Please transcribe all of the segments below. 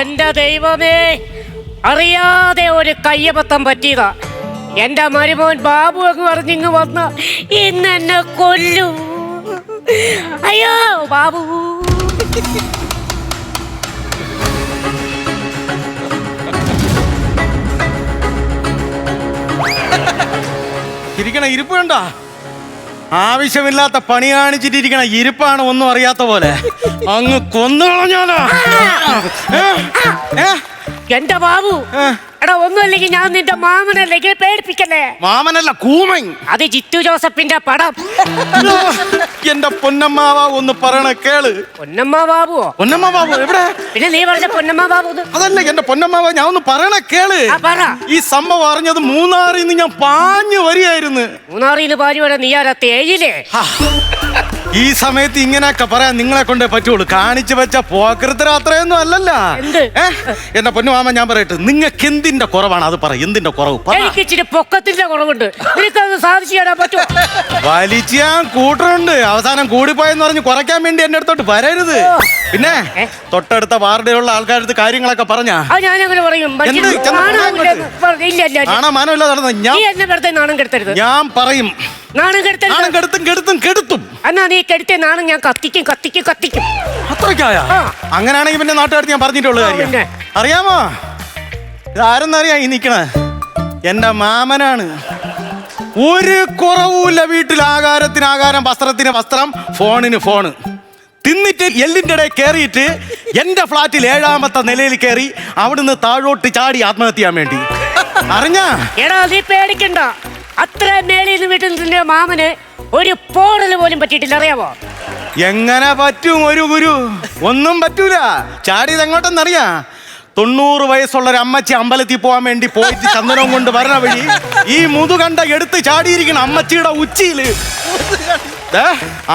എന്റെ ദൈവമേ അറിയാതെ ഒരു കയ്യബത്തം പറ്റിയതാ. എന്റെ മരുമോൻ ബാബു അങ്ങ് പറഞ്ഞിങ്ങ് വന്ന ഇന്ന് എന്നെ കൊല്ലു. അയ്യോ ബാബു. ഇരിക്കണ ഇരിപ്പ് കണ്ട ആവശ്യമില്ലാത്ത പണി കാണിച്ചിട്ടിരിക്കണ ഇരിപ്പാണ് ഒന്നും അറിയാത്ത പോലെ അങ്ങ് കൊന്നു കളഞ്ഞാലോ? ഏ? എന്റെ ബാബു? എടാ ഒന്നുമില്ലെങ്കിൽ ഞാൻ നിന്റെ മാമനല്ലേ പേടിപ്പിക്കല്ലേ? മാമനല്ല കൂമൻ. അത് ജിത്തു ജോസഫിന്റെ പടം. എന്റെ പൊന്നമ്മാവ ഒന്ന് പറയണ കേൾ. പൊന്നമ്മ ബാബുവോ പൊന്നമ്മ ബാബു എവിടെ? പിന്നെ നീ പറഞ്ഞ പൊന്നമ്മ ബാബു ഇത്? അതല്ല എന്റെ പൊന്നമ്മാവ ഞാൻ ഒന്ന് പറയണ കേൾ. ആ പറ. ഈ സംഭവം അറിഞ്ഞത് മൂന്നാറിൽ നിന്ന് ഞാൻ പാഞ്ഞു വരികയായിരുന്നു. മൂന്നാറിയിൽ ഭാര്യയുടെ നീ ആരാ? തേയിലേ. ഈ സമയത്ത് ഇങ്ങനെയൊക്കെ പറയാൻ നിങ്ങളെ കൊണ്ടേ പറ്റുള്ളൂ. കാണിച്ചു വെച്ച പോക്കൃത്തര അത്രയൊന്നും അല്ലല്ല? എന്റെ പൊന്നുമാമ ഞാൻ പറയട്ടെ. നിങ്ങൾക്ക് എന്തിന്റെ കുറവാണ്? അത് പറ എന്തിന്റെ കുറവ്? വലിച്ചാൻ എനിക്ക് ഇച്ചിരി പൊക്കത്തിന്റെ കുറവുണ്ട്. നിനക്കത് സാധിച്ചു തരാൻ പറ്റുമോ വലിച്ച് ഞാൻ കൂട്ടുന്നുണ്ട് അവസാനം കൂടിപ്പോയെന്ന് പറഞ്ഞ് കുറയ്ക്കാൻ വേണ്ടി എന്റെ അടുത്തോട്ട് വരരുത്. പിന്നെ തൊട്ടടുത്ത വാർഡിലുള്ള ആൾക്കാരുടെ കാര്യങ്ങളൊക്കെ പറഞ്ഞാ? ഞാനങ്ങനെ പറയും. ഞാൻ പറയും. നാണം കെടുത്തരുത്. നാണം കെടുത്തും കെടുത്തും കെടുത്തും. എന്നാ നീ കെടുത്തേ നാണം ഞാൻ കത്തിക്കും കത്തിക്കും കത്തിക്കും. അത്രയ്ക്കായ? ആ. അങ്ങനെയാണെങ്കിൽ പിന്നെ നാട്ടുകാർ ഞാൻ പറഞ്ഞിട്ടുള്ള ആ, കാര്യം. അറിയാമോ? ഇതാരെന്നറിയാ ഈ നിക്കണ? എന്റെ മാമനാണ്. ഒരു കുറവുമില്ല വീട്ടിൽ. ആകാരത്തിന് ആകാരം വസ്ത്രത്തിന് വസ്ത്രം ഫോണിന് ഫോണ്. തിന്നിട്ട് എല്ലിന്റെ ഇടയിൽ കയറിയിട്ട് എന്റെ ഫ്ലാറ്റിൽ ഏഴാമത്തെ നിലയിൽ കയറി അവിടുന്ന് താഴോട്ട് ചാടി ആത്മഹത്യ ചെയ്യാൻ വേണ്ടി. അറിഞ്ഞാ? എടാ നീ പേടിക്കണ്ട. അത്ര മേളിൽ നിന്ന് വീട്ടിൽ നിന്റെ മാമന് ഒരു പോടൽ പോലും പറ്റിയിട്ടില്ല അറിയാമോ എങ്ങനെ പറ്റും ഒരു ഗുരു? ഒന്നും പറ്റൂല. ചാടിയത് എങ്ങോട്ടെന്നറിയാ തൊണ്ണൂറ് വയസ്സുള്ള ഒരു അമ്മച്ചി അമ്പലത്തിൽ പോകാൻ വേണ്ടി പോയിട്ട് ചന്ദനം കൊണ്ട് വരണ വഴി ഈ മുതുകണ്ട എടുത്ത് ചാടിയിരിക്കണം അമ്മച്ചിയുടെ ഉച്ചിയിൽ.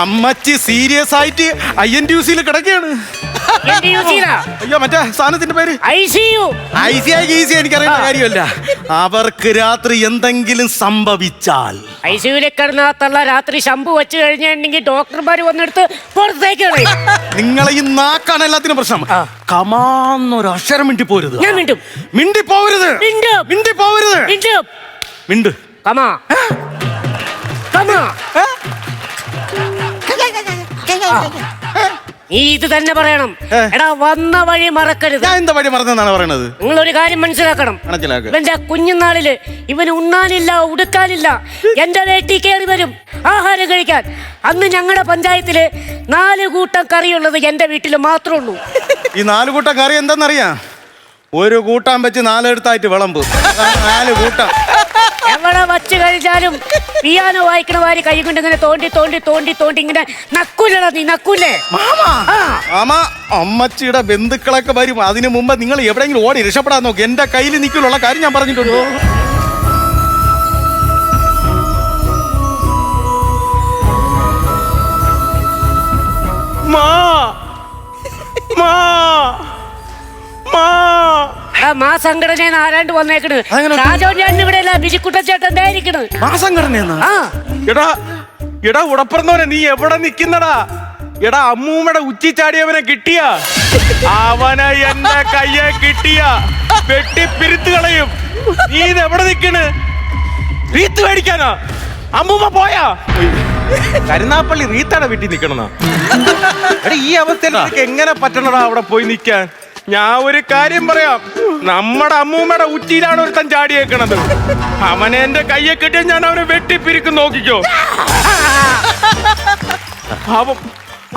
അമ്മച്ചി സീരിയസ് ആയിട്ട് ഐ എൻ ടി യു സിയിൽ കിടക്കുകയാണ്. അയ്യോ മറ്റേ സാധനത്തിന്റെ പേര്? ഐ സി ഈസി എനിക്കറിയുന്ന കാര്യമല്ല. അവർക്ക് രാത്രി എന്തെങ്കിലും സംഭവിച്ചാൽ ഐ സി യുലെ കിടന്നകത്തുള്ള രാത്രി ശമ്പു വെച്ച് കഴിഞ്ഞിട്ടുണ്ടെങ്കിൽ ഡോക്ടർമാർ വന്നെടുത്ത് പുറത്തേക്ക് കളയും. നിങ്ങളെ ഈ നാക്കാണ് എല്ലാത്തിനും പ്രശ്നം. കമാന്നൊരു അക്ഷരം മിണ്ടി പോരുത്. ഞാൻ മിണ്ടും. മിണ്ടി പോവരുത്. മിണ്ടും. മിണ്ടി പോവരുത്. മിണ്ടും. മിണ്ട്. കമാ. കമാ. നീ ഇത് തന്നെ പറയണം. എടാ വന്ന വഴി മറക്കരുത്. ഞാൻ എന്താ വഴി മറന്നെന്നാണ് പറയണത്? നിങ്ങൾ ഒരു കാര്യം മനസ്സിലാക്കണം. എന്റെ കുഞ്ഞുനാളിൽ ഇവന് ഉണ്ണാനില്ല ഉടുക്കാനില്ല എന്റെ വീട്ടിൽ കയറി വരും ആഹാരം കഴിക്കാൻ. അന്ന് ഞങ്ങളുടെ പഞ്ചായത്തിൽ നാല് കൂട്ടം കറിയുള്ളത് എന്റെ വീട്ടിൽ മാത്രമേ ഉള്ളൂ. ഈ നാല് കൂട്ടം കറി എന്താന്നറിയാ? ഒരു കൂട്ടാൻ വെച്ച് നാലെടുത്തായിട്ട് വിളമ്പ്. നാല് കൂട്ടം. എവിടെ വച്ച് കഴിച്ചാലും പിയാനോ വായിക്കണ വാരി കൈ കൊണ്ട് ഇങ്ങനെ തോണ്ടി തോണ്ടി തോണ്ടി തോണ്ടി ഇങ്ങനെ നക്കൂലടാ നീ നക്കൂലേ? മാമാ. മാമ അമ്മച്ചിയുടെ ബന്ധുക്കളൊക്കെ വരും. അതിനു മുമ്പ് നിങ്ങൾ എവിടെയെങ്കിലും ഓടി രക്ഷപ്പെടാൻ നോക്ക്. എന്റെ കയ്യിൽ നിൽക്കുള്ള കാര്യം ഞാൻ പറഞ്ഞിട്ടുണ്ട്. മാ സംഘടന ആരാണ്ട് വന്നേക്കണ്? ഇവിടെ ആ. എടാ എടാ ഉടപ്പറന്നവനെ നീ എവിടെ നിക്കുന്നടാ? എടാ അമ്മൂമ്മയുടെ ഉച്ചി ചാടിയവനെ കിട്ടിയ? അവനെ എന്റെ കയ്യെ കിട്ടിയ. വെട്ടി പിരുത്ത് കളയും. നീ ഇത് എവിടെ നിക്കണ്? റീത്ത് മേടിക്കാനാ? അമ്മൂമ്മ പോയാ? കരുനാപ്പള്ളി റീത്താണ് വീട്ടിൽ നിക്കണെന്നാ. എടാ ഈ അവസ്ഥയിൽ നിനക്ക് എങ്ങനെ പറ്റണടാ അവിടെ പോയി നിക്കാൻ? ഞാൻ ഒരു കാര്യം പറയാം. നമ്മുടെ അമ്മൂമ്മയുടെ ഉച്ചിയിലാണ് ഒരുത്തൻ ചാടിയേക്കണത് അവനെ എന്റെ കയ്യെ കിട്ടിയ ഞാൻ അവനെ വെട്ടിപ്പിരിക്കും നോക്കിക്കോ. അവൻ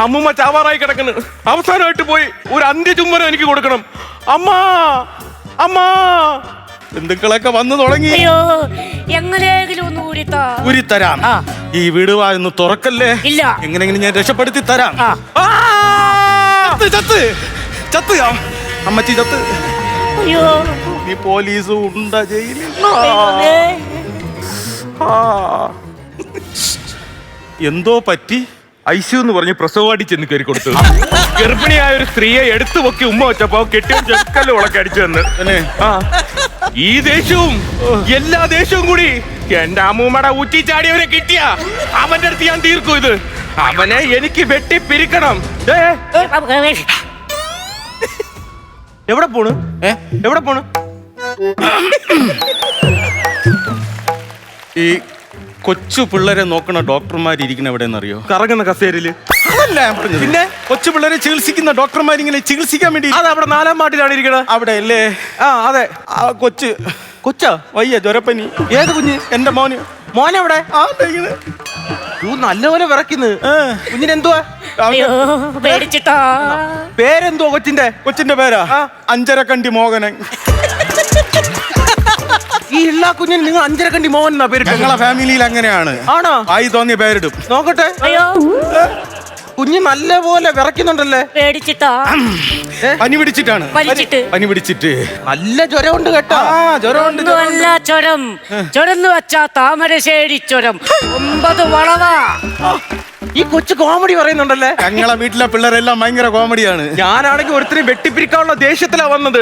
അമ്മൂമ്മ ചാവാറായി കിടക്കുന്നു അവസാനമായിട്ട് പോയി ഒരു അന്ത്യ ചുമ്മനം എനിക്ക് കൊടുക്കണം. അമ്മാ അമ്മാ. ബന്ധുക്കളൊക്കെ വന്നു തുടങ്ങി. അയ്യോ എങ്ങനെയെങ്കിലും ഒന്ന് കൂടിത്താ ഉരിത്തരാം തരാം ഈ വീട് വായൊന്ന് തുറക്കല്ലേ? ഇല്ല. എങ്ങനെയെങ്കിലും ഞാൻ രക്ഷപ്പെടുത്തി തരാം. ആ. ചത്ത് ചത്ത് ചത്ത് ആ, അമ്മച്ചി ചത്ത് അയ്യോ. നീ പോലീസ് ഉണ്ട ജയിലിൽ. ദൈവമേ. ആ. എന്തോ പറ്റി? ഐസു എന്ന് പറഞ്ഞ് പ്രസവവാടി ചെന്ന് കയറി കൊടുത്തു. ഗർഭിണിയായ ഒരു സ്ത്രീയെ എടുത്തു പൊക്കി ഉമ്മ വെച്ചപ്പോ കെട്ടിയ ചെക്കൽ ഉളക്കി അടിച്ചു തന്ന്. ആ. ഈ ദേഷ്യവും എല്ലാ ദേഷ്യവും കൂടി എന്റെ അമ്മൂമ്മയുടെ ഊറ്റി ചാടിയവനെ കിട്ടിയ. അവന്റെ അടുത്ത് ഞാൻ തീർക്കും ഇത്. അവനെ എനിക്ക് വെട്ടി പിരിക്കണം ഏ, എവിടെ പോണ്? ഏ എവിടെ പോണ്? ഈ കൊച്ചു പിള്ളേരെ നോക്കണ ഡോക്ടർമാർ ഇരിക്കുന്ന കറങ്ങുന്ന കസേരയിൽ. അതല്ല ഞാൻ പറഞ്ഞത്. പിന്നെ? കൊച്ചു പിള്ളേരെ ചികിത്സിക്കുന്ന ഡോക്ടർമാർ ഇങ്ങനെ ചികിത്സിക്കാൻ വേണ്ടി അത് അവിടെ നാലാം പാട്ടിലാണ് ഇരിക്കണത് അവിടെ അല്ലേ ആ അതെ. ആ കൊച്ച്. കൊച്ചാ? വയ്യ ജ്വരപ്പനി. ഏത് കുഞ്ഞ്? എന്റെ മോന്. മോനെവിടെ? ആ ദേ ഇങ്ങനെ. നല്ലപോലെ വിറയ്ക്കുന്നു. ആ. അയ്യോ പേടിച്ചിട്ടാ. പേരെന്തോ കൊച്ചിന്റെ? കൊച്ചിന്റെ പേരാ. അഞ്ചരക്കണ്ടി മോഹനൻ. ഈ എല്ലാ കുഞ്ഞിനും നിങ്ങൾ അഞ്ചര കണ്ടി മോഹൻ എന്നാ പേര് ഞങ്ങളെ ഫാമിലിയിൽ അങ്ങനെയാണ്. ആണോ? ആയി തോന്നിയ പേരിടും. നോക്കട്ടെ. അയ്യോ. കുഞ്ഞ് നല്ലപോലെ വിറയ്ക്കുന്നുണ്ടല്ലേ? പേടിച്ചിട്ടാ. പനി പിടിച്ചിട്ടാണ്. വലിച്ചിട്ട് പനി പിടിച്ചിട്ട്. നല്ല ജ്വരമുണ്ട് കേട്ടോ. ആ ജ്വരമുണ്ട് ചൊരം ചുരം ചുരന്ന് വച്ചാ താമരശ്ശേരി ചുരം ഒമ്പത് വളവാ. ഈ കൊച്ചു കോമഡി പറയുന്നുണ്ടല്ലേ? ഞങ്ങളെ വീട്ടിലെ പിള്ളേരെല്ലാം ഭയങ്കര കോമഡിയാണ് ഞാനാണെങ്കിൽ ഒരുത്തിരി വെട്ടിപ്പിരിക്കാനുള്ള ദേഷ്യത്തിലാ വന്നത്.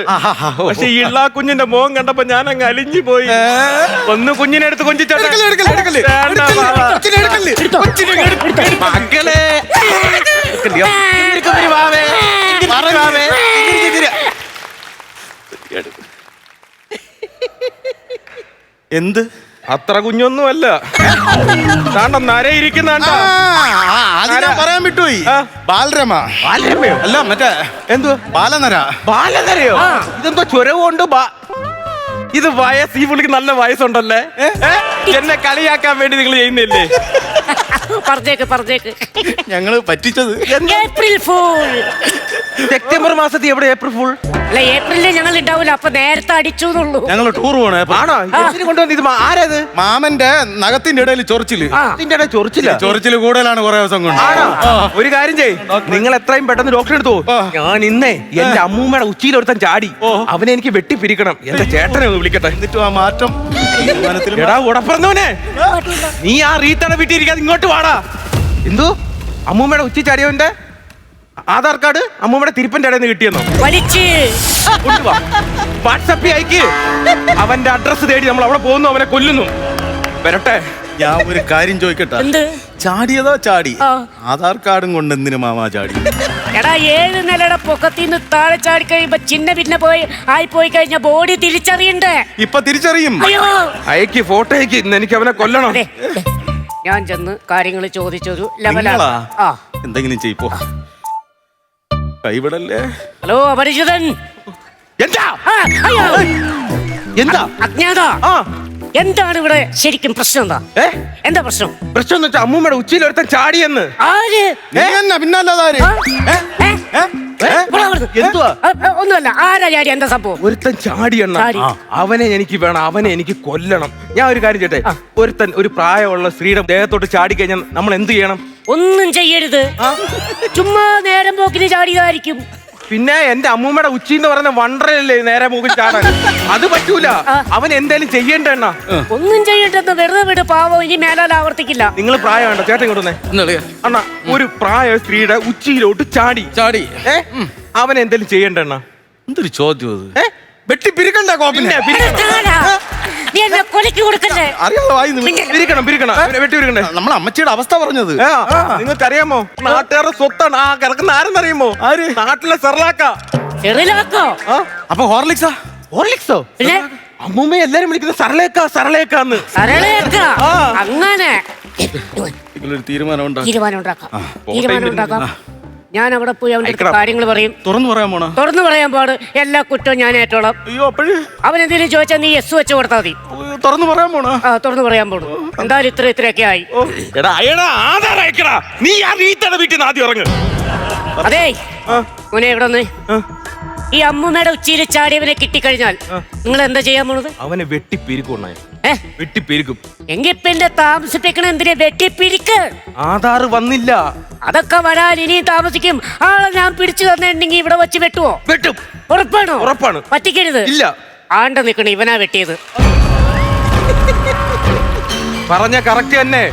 പക്ഷെ ഈ ഇള്ള കുഞ്ഞിന്റെ മുഖം കണ്ടപ്പോ ഞാൻ അങ്ങ് അലിഞ്ഞു പോയി. ഒന്ന് കുഞ്ഞിനെ എടുത്ത് കൊഞ്ചിച്ചോട്ടെ. എന്ത്? അത്ര താണ്ട നരയിരിക്കുന്ന ആ, ഞാൻ പറയാൻ വിട്ടുപോയി. ബാലരമ. ബാലരമയോ? അല്ല മറ്റേ എന്തോ ബാലനര. ബാലനരയോ? ഇതെന്തോ ചുരവുണ്ട് ബാ. ഇത് വയസ്സ് ഈ പുള്ളിക്ക് നല്ല വയസ്സുണ്ടല്ലേ? എന്നെ കളിയാക്കാൻ വേണ്ടി നിങ്ങൾ ചെയ്യുന്നില്ലേ? പറഞ്ഞേക്ക് പറഞ്ഞേക്ക്. ഞങ്ങൾ പറ്റിച്ചത് ഏപ്രിൽ ഫൂൾ. സെപ്റ്റംബർ മാസത്തിൽ എവിടെ ഏപ്രിൽ ഫുൾ? അല്ല ഏപ്രിലിൽ ഞങ്ങൾ ഉണ്ടാവില്ല അപ്പൊ നേരത്തെ അടിച്ചു എന്നുള്ളൂ ഞങ്ങൾ ടൂർ പോണേ ആണോ? എന്തിനു കൊണ്ടുവന്ന് ഇത് മാ- ആരത്? മാമന്റെ നഗത്തിന്റെ ഇടയിൽ ചൊറിച്ചിൽ. ഇതിന്റെ ഇടയിൽ ചൊറിച്ചില്ല ചൊറിച്ചിൽ കൂടുതലാണ് കുറെ ദിവസം കൊണ്ട്. ആണോ? ഒരു കാര്യം ചെയ് നിങ്ങൾ എത്രയും പെട്ടെന്ന് ഡോക്ടറെ എടുത്തു. ഞാൻ ഇന്നേ എന്റെ അമ്മൂമ്മയുടെ ഉച്ചയിൽ ഒരുത്തൻ ചാടി അവനെ എനിക്ക് വെട്ടിപ്പിരിക്കണം. എന്റെ ചേട്ടനെ ഒന്ന് വിളിക്കട്ടെ. എന്നിട്ടും ആ മാറ്റം എടാ ഉടപ്പറന്നവനെ നീ ആ റീത്തട വീട്ടിരിക്കാതെ ഇങ്ങോട്ട് വാടാ. എന്തു? അമ്മൂമ്മയുടെ ഉച്ചി ചാടിയവന്റെ ആധാർ കാർഡ് അമ്മൂമ്മയുടെ തിരുപ്പന്റെ ഇടയിൽ നിന്ന് കിട്ടിയെന്നോ? വാട്സപ്പ് വാട്സപ്പിൽ അയക്ക്. അവന്റെ അഡ്രസ് തേടി നമ്മൾ അവിടെ പോകുന്നു അവനെ കൊല്ലുന്നു. വരട്ടെ. ഞാൻ ഒരു കാര്യം ചോദിക്കട്ടെ? എന്ത്? ചാടിയതോ ചാടി. ആധാർ കാർഡും കൊണ്ട് എന്തിനു മാമാ ചാടി? എടാ ഏഴ് നിലയുടെ പൊക്കത്തിൽ നിന്ന് താഴെ ചാടി കഴിയുമ്പോ ചിന്ന പിന്നെ പോയി ആയി പോയി കഴിഞ്ഞ ബോഡി തിരിച്ചറിയണ്ടേ? ഇപ്പൊ തിരിച്ചറിയും. അയ്യോ. അയക്ക് ഫോട്ടോ അയക്ക് ഇന്ന് എനിക്ക് അവനെ കൊല്ലണം ഞാൻ ചെന്ന് കാര്യങ്ങൾ ചോദിച്ചൊരു ലെവലാണ് നിങ്ങളാ? ആ. എന്തെങ്കിലും ചെയ്പ്പോ കൈവിടല്ലേ? ഹലോ അപരിചിതൻ. എന്താ? ആ, അയ്യോ. എന്താ? അജ്ഞാത? ആ. എന്താണ് ഇവിടെ ശരിക്കും പ്രശ്നം എന്താ? ഏ? എന്താ പ്രശ്നം? പ്രശ്നം എന്ന് വെച്ചാൽ അമ്മൂമ്മയുടെ ഉച്ചയിൽ ഒരുത്തൻ ചാടിയെന്ന്. ആര്? എന്നാ പിന്നല്ലാതാര് ആ? ഏ? ഏ? ഏ? ഇവിടെ അവിടുന്ന്. എന്തുവാ? ആ, ആ, ഒന്നുമല്ല. ആരാ ചാടി? എന്താ സംഭവം? ഒരുത്തൻ ചാടിയെണ്ണ ചാടി. അവനെ എനിക്ക് വേണം അവനെ എനിക്ക് കൊല്ലണം. ഞാൻ ഒരു കാര്യം ചെയ്യട്ടെ? ഒരുത്തൻ ഒരു പ്രായമുള്ള സ്ത്രീയുടെ ദേഹത്തോട്ട് ചാടി കഴിഞ്ഞാൽ നമ്മൾ എന്ത് ചെയ്യണം? ഒന്നും ചെയ്യരുത്. ചുമ്മാ നേരം പോക്കിന് ചാടിയതായിരിക്കും. പിന്നെ എന്റെ അമ്മൂമ്മയുടെ ഉച്ചി എന്ന് പറയുന്ന വണ്ടറല്ലേ നേരെ ചാടാൻ? അത് പറ്റൂല. അവൻ എന്തായാലും ചെയ്യേണ്ട എണ്ണ? ഒന്നും ചെയ്യണ്ടെന്ന് വെറുതെ വിട് പാവം. ഇനി മേലാൽ ആവർത്തിക്കില്ല. നിങ്ങൾ പ്രായമുണ്ടോ ചേട്ടൻ കൊണ്ടുവന്നേ? അണ്ണ ഒരു പ്രായ സ്ത്രീയുടെ ഉച്ചിയിലോട്ട് ചാടി. ചാടി. ഏ? അവൻ എന്തായാലും ചെയ്യേണ്ട എണ്ണ? എന്തൊരു ചോദ്യം അത്? വെട്ടി പിരിക്കണ്ട കോപ്പിനെ. പിന്നെ എടാ, ചാടാ. നീ എന്നെ കൊലക്ക് കൊടുക്കല്ലേ? അറിയാതെ വായി പിരിക്കണം പിരിക്കണം അവനെ വെട്ടി പിരിക്കണ്ടേ നമ്മളെ അമ്മച്ചിയുടെ അവസ്ഥ പറഞ്ഞത്. നിങ്ങൾക്ക് അറിയാമോ നാട്ടുകാരുടെ സ്വത്താണ്. ആ കിടക്കുന്ന ആരെന്നറിയുമോ? ആര്? നാട്ടിലെ സെർലാക്ക അപ്പൊ ഹോർലിക്സാ? ഹോർലിക്സോ? അമ്മൂമ്മ എല്ലാരും വിളിക്കുന്നത് സരളേക്ക സരളേക്കാന്ന്. അങ്ങനെ. തീരുമാനം ഉണ്ടാക്കി. തീരുമാനം ഉണ്ടാക്കാം. തീരുമാനം ഉണ്ടാക്കാം. ഞാൻ അവിടെ പോയി അവന്റെ അടുത്ത് കാര്യങ്ങൾ പറയും. തുറന്നു പറയാൻ പോണോ? തുറന്നു പറയാൻ പാട്. എല്ലാ കുറ്റവും ഞാൻ ഏറ്റോളാം. അയ്യോ അപ്പോഴേ? അവൻ എന്തെങ്കിലും ചോദിച്ചാൽ നീ എസ് വെച്ച് കൊടുത്താൽ മതി. തുറന്നു പറയാൻ പോണോ? ആ തുറന്നു പറയാൻ പോണു. എന്തായാലും ഇത്ര ഇത്രയൊക്കെ ആയി. എടാ അയ്യടാ ആധാർ അയക്കടാ. നീ ആ വീട്ടയുടെ വീട്ടിൽ നിന്ന് ആദ്യം ഇറങ്ങ്. അതേ. മോനെ ഇവിടെ. ഈ അമ്മൂമ്മയുടെ ഉച്ചയിൽ ചാടിയവനെ കിട്ടിക്കഴിഞ്ഞാൽ നിങ്ങൾ എന്താ ചെയ്യാൻ പോണത്? അവനെ വെട്ടിപ്പിരിക്കും വെട്ടിപ്പിരിക്കും. എങ്കിൽ പിന്നെ താമസിപ്പിക്കണ എന്തിനെ വെട്ടിപ്പിരിക്ക്? ആധാർ വന്നില്ല. അതൊക്കെ വരാൻ ഇനിയും താമസിക്കും. ആളെ ഞാൻ പിടിച്ചു തന്നിട്ടുണ്ടെങ്കിൽ ഇവിടെ വെച്ച് വെട്ടുവോ? വെട്ടും. ഉറപ്പാണോ? ഉറപ്പാണ്. പറ്റിക്കരുത്. ഇല്ല. ആണ്ട നിക്കണ ഇവനാ വെട്ടിയത്. പറഞ്ഞ കറക്റ്റ് തന്നെ.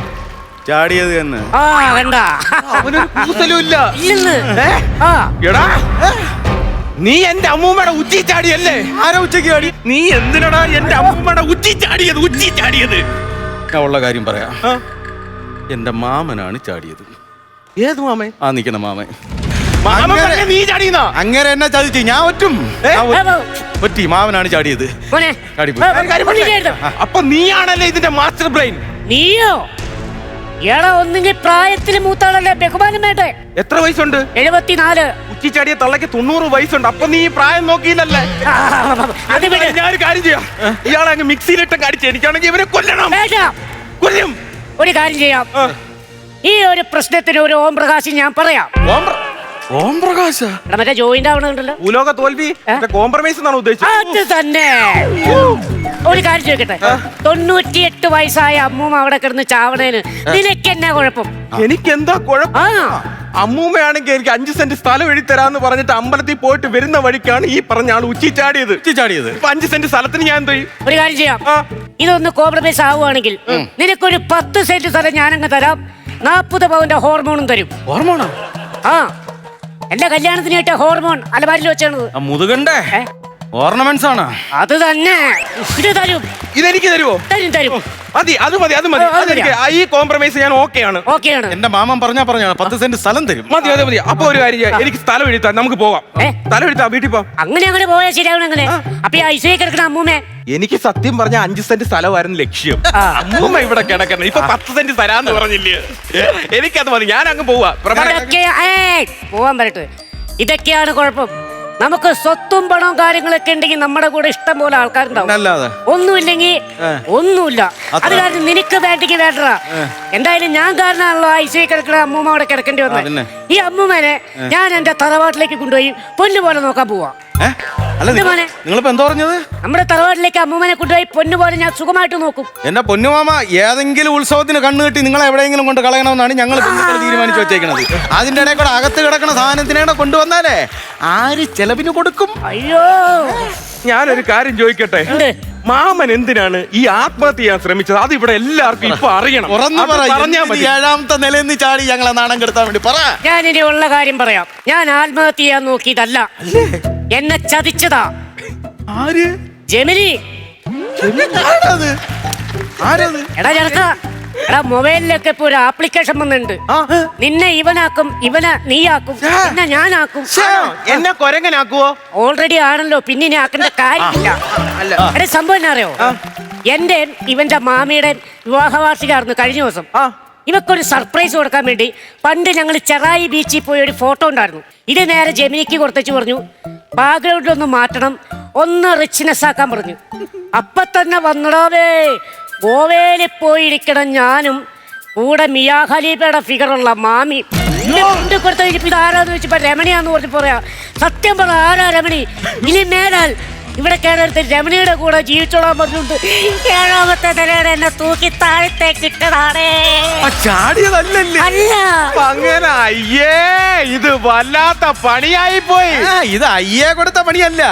ചാടിയത് തന്നെ. ആ കണ്ടാ അവനൊരു കൂസലും ഇല്ല. ഇല്ലെന്ന്. ആ. എടാ. നീ എന്റെ അമ്മൂമ്മയുടെ ഉച്ചി ചാടിയല്ലേ? ആരാ ഉച്ചയ്ക്ക് ചാടി? നീ എന്തിനടാ എന്റെ അമ്മൂമ്മയുടെ ഉച്ചി ചാടിയത് ഉച്ചി ചാടിയത്? ഞാൻ ഉള്ള കാര്യം പറയാ? എന്റെ മാമനാണ് ചാടിയത്. ഏത് മാമേ ആ നിക്കണ മാമൻ. മാമൻ പറഞ്ഞ നീ ചാടിയെന്നാ? അങ്ങനെ എന്നെ ചതിച്ചു ഞാൻ ഒറ്റും. പറ്റി മാമനാണ് മാവനാണ് ചാടിയത് ചാടിപ്പോയി. അപ്പൊ നീയാണല്ലേ ഇതിന്റെ മാസ്റ്റർ ബ്രെയിൻ നീയോ? ഏടാ ഒന്നെങ്കിൽ പ്രായത്തിന് മൂത്താളല്ലേ? ബഹുമാനം വേണ്ടേ? എത്ര വയസ്സുണ്ട്? എഴുപത്തിനാല്. ഉച്ചിച്ചാടിയ തള്ളക്ക് തൊണ്ണൂറ് വയസ്സുണ്ട് അപ്പൊ നീ പ്രായം നോക്കിയില്ലല്ലേ ഞാൻ ഞാനൊരു കാര്യം ചെയ്യാം ഇയാളെ അങ്ങ് മിക്സിയിലിട്ട് കടിച്ച് എനിക്കാണെങ്കിൽ ഇവരെ കൊല്ലണം കൊല്ലും ഒരു കാര്യം ചെയ്യാം. ഈ ഒരു പ്രശ്നത്തിന് ഒരു ഓം പ്രകാശ് ഞാൻ പറയാം ഓം പ്ര- ഓം പ്രകാശ എടാ മറ്റേ ജോയിന്റ് ആവണുണ്ടല്ലോ ഉലോക തോൽവി കോംപ്രമൈസ് എന്നാണ് ഉദ്ദേശിച്ചത് അത് തന്നെ ഒരു കാര്യം ചോദിക്കട്ടെ? തൊണ്ണൂറ്റിയെട്ട് വയസ്സായ അമ്മൂമ്മ അവിടെ കിടന്ന് ചാവണേന്. നിനക്ക് എന്നാ കുഴപ്പം? എനിക്ക് എന്താ കുഴപ്പം അമ്മൂമ്മയാണെങ്കിൽ എനിക്ക് അഞ്ച് സെന്റ് സ്ഥലം എഴുതി തരാന്ന് പറഞ്ഞിട്ട് അമ്പലത്തിൽ പോയിട്ട് വരുന്ന വഴിക്കാണ് ഈ പറഞ്ഞ ആൾ ഉച്ചി ചാടിയത്. ഉച്ചി ചാടിയത് ഇപ്പൊ അഞ്ച് സെന്റ് സ്ഥലത്തിന് ഞാൻ എന്തോ ചെയ്യും? ഒരു കാര്യം ചെയ്യാം. ഇതൊന്ന് കോംപ്രമൈസ് ആവുകയാണെങ്കിൽ നിനക്കൊരു പത്ത് സെന്റ് സ്ഥലം ഞാനങ്ങ് തരാം. നാൽപ്പത് പവന്റെ ഹോർമോണും തരും. ഹോർമോണോ? ആ. എന്റെ കല്യാണത്തിനായിട്ട് ഹോർമോൺ അലമാരിൽ വെച്ചാണ് മുതുകണ്ടേ? ഓർണമെന്റ്സ് ആണ് അത് തന്നെ. ഇത് തരും. ഇതെനിക്ക് തരുമോ തരും തരും. മതി അത് മതി അത് മതി. എനിക്ക് അതെനിക്ക് ആ, ഈ കോംപ്രമൈസ് ഞാൻ ഓക്കെയാണ്. ഓക്കെയാണ്. എന്റെ മാമൻ പറഞ്ഞാ പറഞ്ഞാണ് പത്ത് സെന്റ് സ്ഥലം തരും. മതി അതെ മതി. അപ്പൊ ഒരു കാര്യം ചെയ്യാം. എനിക്ക് സ്ഥലം എഴുത്താ നമുക്ക് പോവാം. ഏ? സ്ഥലം എഴുത്താ വീട്ടിൽ പോവാം അങ്ങനെ അങ്ങനെ പോയാൽ ശരിയാവണം അങ്ങനെ. അപ്പൊ ഈ ഐസിയെ കിടക്കണ അമ്മൂമ്മേ. എനിക്ക് സത്യം പറഞ്ഞ അഞ്ച് സെന്റ് സ്ഥലമായിരുന്നു ലക്ഷ്യം. ആ. അമ്മൂമ്മ ഇവിടെ കിടക്കണം. ഇപ്പൊ പത്ത് സെന്റ് തരാന്ന് പറഞ്ഞില്ലേ? എനിക്കത് മതി. ഞാൻ അങ്ങ് പോവാ. പ്രമാണം ഇതൊക്കെ ഏയ്, പോവാൻ പറയട്ടെ. ഇതൊക്കെയാണ് കുഴപ്പം. നമുക്ക് സ്വത്തും പണവും കാര്യങ്ങളൊക്കെ ഉണ്ടെങ്കിൽ നമ്മുടെ കൂടെ ഇഷ്ടം പോലെ ആൾക്കാരുണ്ടാവും. അല്ലാതെ ഒന്നുമില്ലെങ്കിൽ. ഒന്നുമില്ല. അത് കാരണം നിനക്ക് വേണ്ടെങ്കിൽ വേണ്ടടാ. എന്തായാലും ഞാൻ കാരണമാണല്ലോ ഐശ്വര്യ കിടക്കണ അമ്മൂമ്മ അവിടെ കിടക്കേണ്ടി വന്നത്. ഈ അമ്മൂമ്മനെ ഞാൻ എന്റെ തറവാട്ടിലേക്ക് കൊണ്ടുപോയി പൊന്നു പോലെ നോക്കാൻ പോവാ. അല്ല എന്ത് മോനെ? നിങ്ങളിപ്പോ എന്താ പറഞ്ഞത്? നമ്മുടെ തറവാട്ടിലേക്ക് അമ്മൂമ്മനെ കൊണ്ടുപോയി പൊന്നു പോലെ ഞാൻ സുഖമായിട്ട് നോക്കും. എന്റെ പൊന്നുമാമ ഏതെങ്കിലും ഉത്സവത്തിന് കണ്ണു കെട്ടി നിങ്ങളെ എവിടെയെങ്കിലും കൊണ്ട് കളയണമെന്നാണ് ഞങ്ങൾ ബന്ധുക്കൾ തീരുമാനിച്ചു വെച്ചേക്കുന്നത് അതിന്റെ ഇടയിൽ കൂടെ അകത്ത് കിടക്കുന്ന സാധനത്തിനെ കൊണ്ടുവന്നാലേ ആര് ചെലവിന് കൊടുക്കും? അയ്യോ. ഞാനൊരു കാര്യം ചോദിക്കട്ടെ? എന്ത്? മാമൻ എന്തിനാണ് ഈ ആത്മഹത്യ ചെയ്യാൻ ശ്രമിച്ചത്? അത് ഇവിടെ എല്ലാവർക്കും ഇപ്പൊ അറിയണം. തുറന്നു അത് പറ പറഞ്ഞാ മതി. ഏഴാമത്തെ നിലയിൽ നിന്ന് ചാടി ഞങ്ങളെ നാണം കെടുത്താൻ വേണ്ടി പറ. ഞാൻ ഇനി ഉള്ള കാര്യം പറയാം. ഞാൻ ആത്മഹത്യ ചെയ്യാൻ നോക്കിയതല്ല. എന്നെ ചതിച്ചതാ. ആര്? ജെമിനി. ആരത്? ആരത്? എടാ ചെറുക്ക എടാ മൊബൈലിലൊക്കെ ഇപ്പൊ ഒരു ആപ്ലിക്കേഷൻ വന്നിട്ടുണ്ട്. നിന്നെ ഇവനാക്കും ഇവനെ നീയാക്കും പിന്നെ ഞാനാക്കും? എന്നെ കൊരങ്ങനാക്കുവോ? ഓൾറെഡി ആണല്ലോ പിന്നെ ഇനി ആക്കേണ്ട കാര്യമില്ല. അല്ല. എടാ സംഭവം എന്നാ അറിയോ? എന്റെ ഇവന്റെ മാമിയുടെ വിവാഹ വാർഷികമായിരുന്നു കഴിഞ്ഞ ദിവസം. ആ. ഇവക്കൊരു സർപ്രൈസ് കൊടുക്കാൻ വേണ്ടി പണ്ട് ഞങ്ങൾ ചെറായി ബീച്ചിൽ പോയി ഒരു ഫോട്ടോ ഉണ്ടായിരുന്നു. ഇത് നേരെ ജെമിനിക്ക് കൊടുത്തേച്ച് പറഞ്ഞു. ബാക്ക്ഗ്രൗണ്ടിൽ ഒന്ന് മാറ്റണം. ഒന്ന് റിച്ച്നെസ് ആക്കാൻ പറഞ്ഞു. അപ്പൊ തന്നെ വന്നടാവേ ഗോവയിൽ പോയിരിക്കണം ഞാനും കൂടെ മിയാ ഖലീഫയുടെ ഫിഗറുള്ള മാമി. കൊടുത്ത ഇപ്പൊ ഇത് ആരാന്ന് വെച്ചപ്പോ രമണിയാന്ന് പറഞ്ഞു പറയാ സത്യം പറ ആരാ രമണി? ഇനി മേലാൽ ഇവിടെ കേരളത്തിൽ രമണിയുടെ കൂടെ ജീവിച്ചോളാൻ പറഞ്ഞുണ്ട് ഏഴാമത്തെ നിലയുടെ എന്നെ തൂക്കി താഴത്തേക്ക് ഇട്ടതാണേ. ആ, ചാടിയതല്ലല്ലേ അല്ല. അങ്ങനെ അയ്യേ ഇത് വല്ലാത്ത പണിയായി പോയി ആ, ഇത് അയ്യേ കൊടുത്ത പണിയല്ല.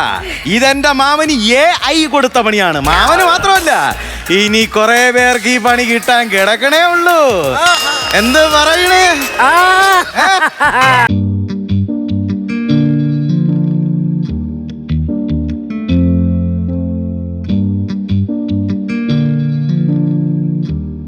ഇതെന്റെ മാമന് എ ഐ കൊടുത്ത പണിയാണ്. മാമന് മാത്രമല്ല ഇനി കുറെ പേർക്ക് ഈ പണി കിട്ടാൻ കിടക്കണേ ഉള്ളൂ. എന്ത് പറയണേ? ആ.